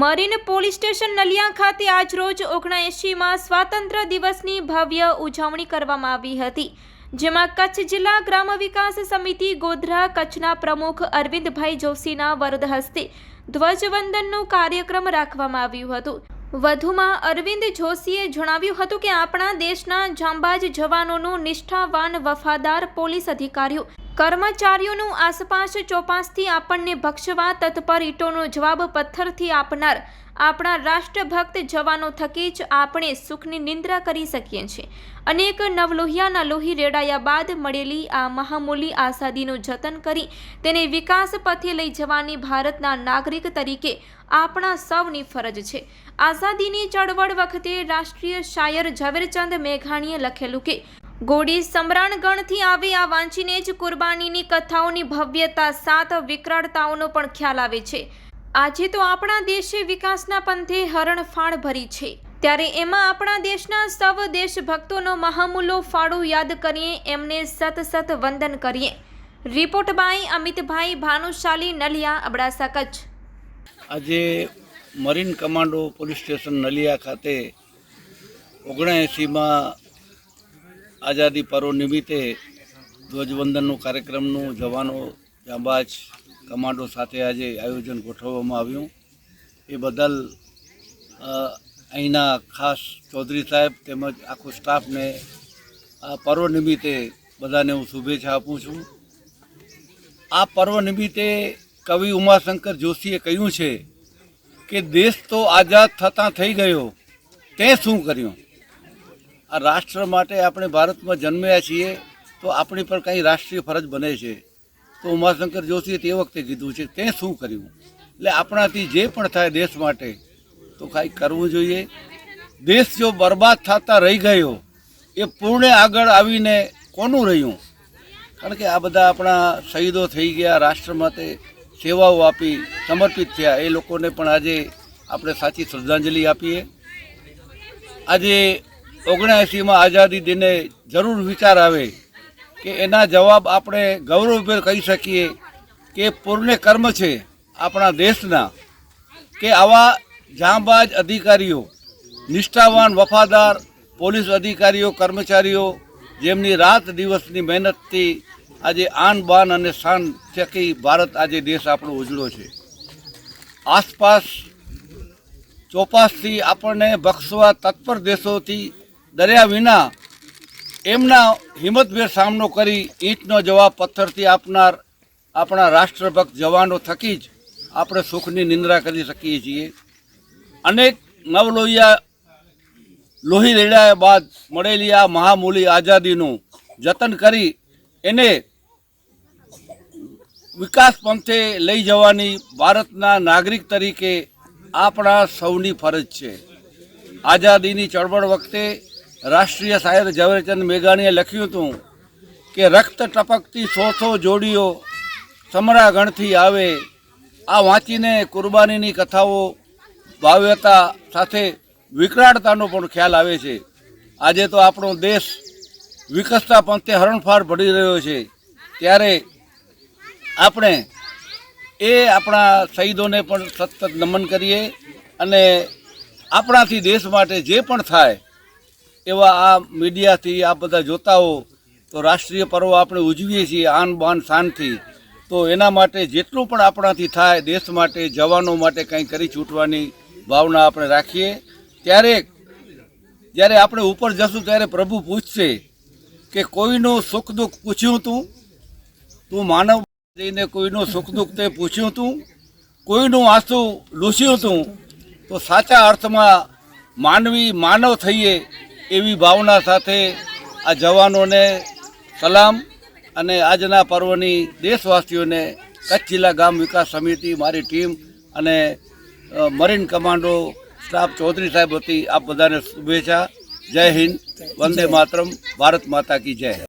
Marine police station Naliya ખાતે આજરોજ ઓગણએંશીમાં સ્વાતંત્ર્ય દિવસની ભવ્ય ઉજવણી કરવામાં આવી હતી, જેમાં કચ્છ જિલ્લા ગ્રામ વિકાસ સમિતિ ગોધરા કચ્છના પ્રમુખ અરવિંદભાઈ જોશીના વરદ હસ્તે ધ્વજવંદનનો કાર્યક્રમ રાખવામાં આવ્યું હતું. વધુમાં અરવિંદ જોશીએ જણાવ્યું હતું કે આપણા દેશના જાંબાજ જવાનોનું નિષ્ઠાવાન વફાદાર પોલીસ અધિકારીઓ કર્મચારીઓનું આસપાસ ચોપાસથી આપણને ભક્ષવા તત્પર ઈટોનો જવાબ પથ્થરથી આપનાર આપણા રાષ્ટ્રભક્ત જવાનો થકી જ આપણે સુખની નિંદ્રા કરી શકીએ છીએ. અનેક નવલોહિયાના લોહી રેડાયા બાદ મળેલી આ મહામૂલી આઝાદીનું જતન કરી તેને વિકાસ પથે લઈ જવાની ભારતના નાગરિક તરીકે આપણા સૌની ફરજ છે. આઝાદીની ચળવળ વખતે રાષ્ટ્રીય શાયર ઝવેરચંદ મેઘાણીએ લખેલું કે ગોડી સમરણગણથી આવી આ વાંચીને જ કુરબાનીની કથાઓની ભવ્યતા સાત વિકરાળતાઓનો પણ ખ્યાલ આવે છે. આજે તો આપણા દેશે વિકાસના પંથે હરણફાળ ભરી છે. ત્યારે એમાં આપણા દેશના સૌ દેશભક્તોનો મહામૂલો ફાળો યાદ કરીએ, એમને સત સત વંદન કરીએ. Report by Amitbhai Bhanushali Naliya, Abdasa Kutch. આજે marine commando police station Naliya ખાતે ઓગણએંસીમાં આઝાદી પર્વ નિમિત્તે ધ્વજવંદનનો કાર્યક્રમનું જવાનો જાંબાજ કમાન્ડો સાથે આજે આયોજન ગોઠવવામાં આવ્યું. એ બદલ અહીંના ખાસ ચૌધરી સાહેબ તેમજ આખો સ્ટાફને આ પર્વ નિમિત્તે બધાને હું શુભેચ્છા આપું છું. આ પર્વ નિમિત્તે કવિ ઉમાશંકર જોશીએ કહ્યું છે કે દેશ તો આઝાદ થતાં થઈ ગયો. તે શું કર્યું? આ રાષ્ટ્ર માટે આપણે ભારતમાં જન્મ્યા છીએ, તો આપણી પર કંઈ રાષ્ટ્રીય ફરજ બને છે? તો ઉમાશંકર જોશીએ તે વખતે કીધું છે, તે શું કર્યું? એટલે આપણાથી જે પણ થાય દેશ માટે, તો કાંઈક કરવું જોઈએ. દેશ જો બરબાદ થતા રહી ગયો, એ પૂર્ણે આગળ આવીને કોનું રહ્યું? કારણ કે આ બધા આપણા શહીદો થઈ ગયા, રાષ્ટ્ર માટે સેવાઓ આપી, સમર્પિત થયા. એ લોકોને પણ આજે આપણે સાચી શ્રદ્ધાંજલિ આપીએ. આજે ઓગણએંસીમાં આઝાદી દિને જરૂર વિચાર આવે કે એના જવાબ આપણે ગૌરવભેર કહી શકીએ કે પૂર્ણ કર્મ છે આપણા દેશના કે આવા જાંબાજ અધિકારીઓ, નિષ્ઠાવાન વફાદાર પોલીસ અધિકારીઓ, કર્મચારીઓ જેમની રાત દિવસની મહેનતથી આજે આન બાન અને શાન થકી ભારત આજે દેશ આપણો ઉજળો છે. આસપાસ ચોપાસથી આપણને બક્ષવા તત્પર દેશોથી ડર્યા વિના એમના હિંમતભેર સામનો કરી ઈંટનો જવાબ પથ્થરથી આપનાર આપણા રાષ્ટ્રભક્ત જવાનો થકી જ આપણે સુખની નિંદ્રા કરી શકીએ છીએ. અનેક નવલોહિયા લોહી રેડાયા બાદ મળેલી આ મહામૂલી આઝાદીનું જતન કરી એને વિકાસ પંથે લઈ જવાની ભારતના નાગરિક તરીકે આપણા સૌની ફરજ છે. આઝાદીની ચળવળ વખતે રાષ્ટ્રીય શાયર ઝવેરચંદ મેઘાણીએ લખ્યું હતું કે રક્ત ટપકતી સો સો જોડીઓ સમરાગણથી આવે. આ વાંચીને કુરબાનીની કથાઓ ભાવ્યતા સાથે વિકરાળતાનો પણ ખ્યાલ આવે છે. આજે તો આપણો દેશ વિકસતા પંથે હરણફાળ ભળી રહ્યો છે. ત્યારે આપણે એ આપણા શહીદોને પણ સતત નમન કરીએ અને આપણાથી દેશ માટે જે પણ થાય એવા આ મીડિયાથી આ બધા જોતાઓ, તો રાષ્ટ્રીય પર્વ આપણે ઉજવીએ છીએ આન બાન શાનથી. તો એના માટે જેટલું પણ આપણાથી થાય, દેશ માટે, જવાનો માટે કંઈ કરી છૂટવાની ભાવના આપણે રાખીએ. ત્યારે જ્યારે આપણે ઉપર જશું ત્યારે પ્રભુ પૂછશે કે કોઈનું સુખ દુઃખ પૂછ્યું તું? તું માનવ જઈને કોઈનું સુખ દુઃખ તે પૂછ્યું તું? કોઈનું આંસુ લૂસ્યું તું? તો સાચા અર્થમાં માનવી માનવ થઈએ એવી ભાવના સાથે આ જવાનોને સલામ અને આજના પર્વની દેશવાસીઓને કચ્છ જિલ્લા ગામ વિકાસ સમિતિ મારી ટીમ અને મરીન કમાન્ડો સ્ટાફ ચૌધરી સાહેબ હતી આપ બધાને શુભેચ્છા. જય હિન્દ. વંદે માતરમ. ભારત માતા કી જય.